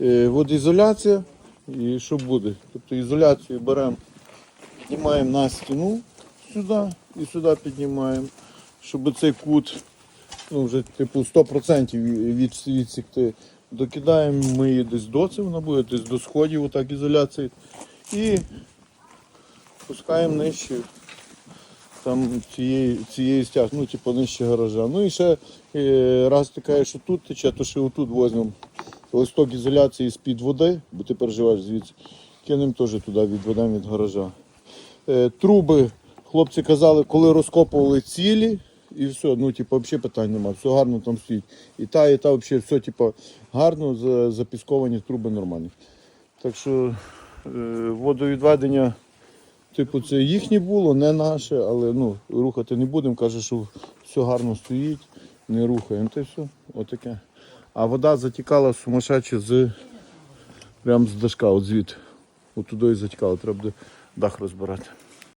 Е, Водоізоляція. І що буде? Тобто ізоляцію беремо, піднімаємо на стіну сюди і сюди піднімаємо, щоб цей кут ну, вже типу 100% від, відсікти. Докидаємо ми її десь до цього, вона буде десь до сходів, отак ізоляції. І пускаємо нижче там цієї, цієї стяг, ну типу нижче гаража. Ну і ще е, раз ти що тут тече, то ще отут возьмемо листок ізоляції з-під води, бо ти переживаєш звідси. Кинемо теж туди відведемо від гаража. Е, труби, хлопці казали, коли розкопували цілі, і все, ну типу, взагалі питань немає, все гарно там стоїть. І та, і та взагалі все типу, гарно, запісковані труби нормальні. Так що е, водовідведення, типу, це їхнє було, не наше, але ну, рухати не будемо. Каже, що все гарно стоїть, не рухаємо. Та й все, отаке. А вода затікала сумасшедше з прям з дашка, от звідти. От туди і затікала, треба буде дах розбирати.